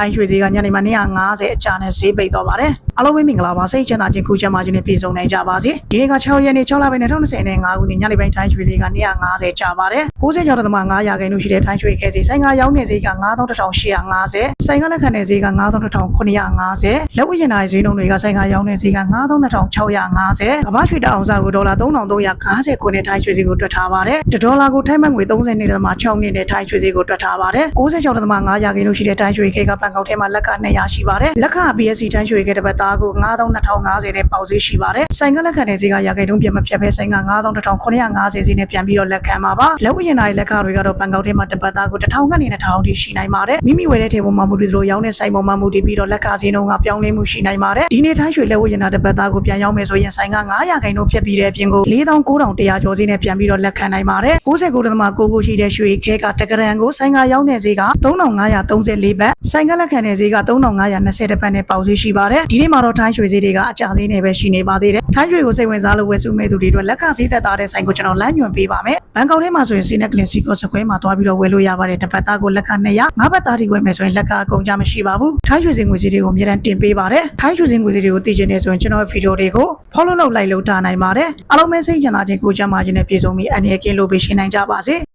ထိုင်းရွှေဈေးကညနေမှာ250အကြနဲ့ဈေးပိတ်သွားပါတယ် အားလုံးပဲမင်္ဂလာပါစိတ်ချမ်းသာခြင်းကုချမ်းသာခြင်းနဲ့ပြည့်စုံနိုင်ကြပါစေဒီနေ့က6ရက်နေ့6လပိုင်း2025ခုနှစ်ညနေပိုင်းထိုင်းရွှေဈေးက250ကျပါတယ်60ကျော်သမ900ရာခိုင်နှုန်းရှိတဲ့ထိုင်းရွှေခဲဈေးဆိုင်ကရောင်းနေဈေးက9850ဆိုင်ကလက်ခံနေဈေးက9950လက်ဝတ်ရင်နာဈေးနှုန်းတွေကဆိုင်ကရောင်းနေဈေးက9650ကမ္ဘာရွှေတအောင်စားကိုဒေါ်လာ3350ခုနဲ့ထိုင်းရွှေဈေးကိုတွက်ထားပါတယ်တဒေါ်လာကိုထိုင်းဘတ်ငွေ30နဲ့သမ6နဲ့ထိုင်းရွှေဈေးကိုတွက်ထားပါတယ်60ကျော်သမ900ရာခိုင်နှုန်းရှိတဲ့ထိုင်းရွှေခဲကဘန်ကောက်ထဲမှာလက်က200ရှိပါတယ်လက်ခ BSC ထိုင်းရွှေခဲတစ်ပတ်သားကို9250နဲ့ပေါက်ဈေးရှိပါတယ်ဆိုင်ကလက်ခံတဲ့ဈေးကရာခိုင်နှုန်းပြန်မဖြတ်ဘဲဆိုင်က9950ဈေးနဲ့ပြန်ပြီးတော့လက်ခံပါပါလက်ဝတ်ရင်နာရဲ့လက်ခတွေကတော့ဘန်ကောက်ထဲမှာတစ်ပတ်သားကို1000ကနေ2000ထိရှိနိုင်ပါတယ်မိမိဝယ်တဲ့ထေပေါ်မှာမူတည်သလိုရောင်းတဲ့ဆိုင်ပေါ်မှာမူတည်ပြီးတော့လက်ခဈေးနှုန်းကပြောင်းလဲမှုရှိနိုင်ပါတယ်ဒီနေ့ထိုင်းရွှေလက်ဝတ်ရင်နာတစ်ပတ်သားကိုပြန်ရောင်းမယ်ဆိုရင်ဆိုင်က900ခိုင်နှုန်းဖြတ်ပြီးတဲ့အပြင်ကို4900ကျော်ဈေးနဲ့ပြန်ပြီးတော့လက်ခံနိုင်ပါတယ်69.9ကိုရှိတဲ့ရွှေခဲကတကရန်ကိုဆိုင်ကရောင်းတဲ့ဈေးက3534ဘတ်ဆိုင်ကလက်ခံတဲ့ဈေးက3520ဘတ်နဲ့ပေါက်ဈေးရှိပါတယ်ဒီနေ့မှာတော့ထိုင်းရွှေဈေးတွေကအကျဈေးနဲ့ပဲရှိနေပါသေးတယ်ထိုင်းရွှေကိုစိတ်ဝင်စားလို့ဝယ်စုမဲ့သူတွေအတွက်လက်ခဈေးသက်သာတဲ့ဆိုင်ကိုကျွန်တော်လမ်းညွှန်ပေးပါမယ်ဘန်ကောက်ထဲမှာဆိုရင်စီနက်ကလင်စီကိုစကွဲမှာတွားပြီးတော့ဝယ်လို့ရပါတယ်တစ်ပတ်သားကိုလက်ခ200ငါးဘတ်သားထိဝယ်မယ်ဆိုရင်လက်ခအကုန်ကြမရှိပါဘူးထိုင်းရွှေစင်ငွေဈေးတွေကိုအများတန်းတင်ပေးပါတယ်ထိုင်းရွှေစင်ငွေဈေးတွေကိုသိချင်နေဆိုရင်ကျွန်တော်ဗီဒီယိုတွေကို follow လုပ်လိုက်လို့ထားနိုင်ပါတယ်အားလုံးပဲစိတ်ချမ်းသာခြင်းကိုကြမ်းမာခြင်းနဲ့ပြည့်စုံပြီးအနေနဲ့ကင်းလို့ပေးရှင်းနိုင်ကြပါစေ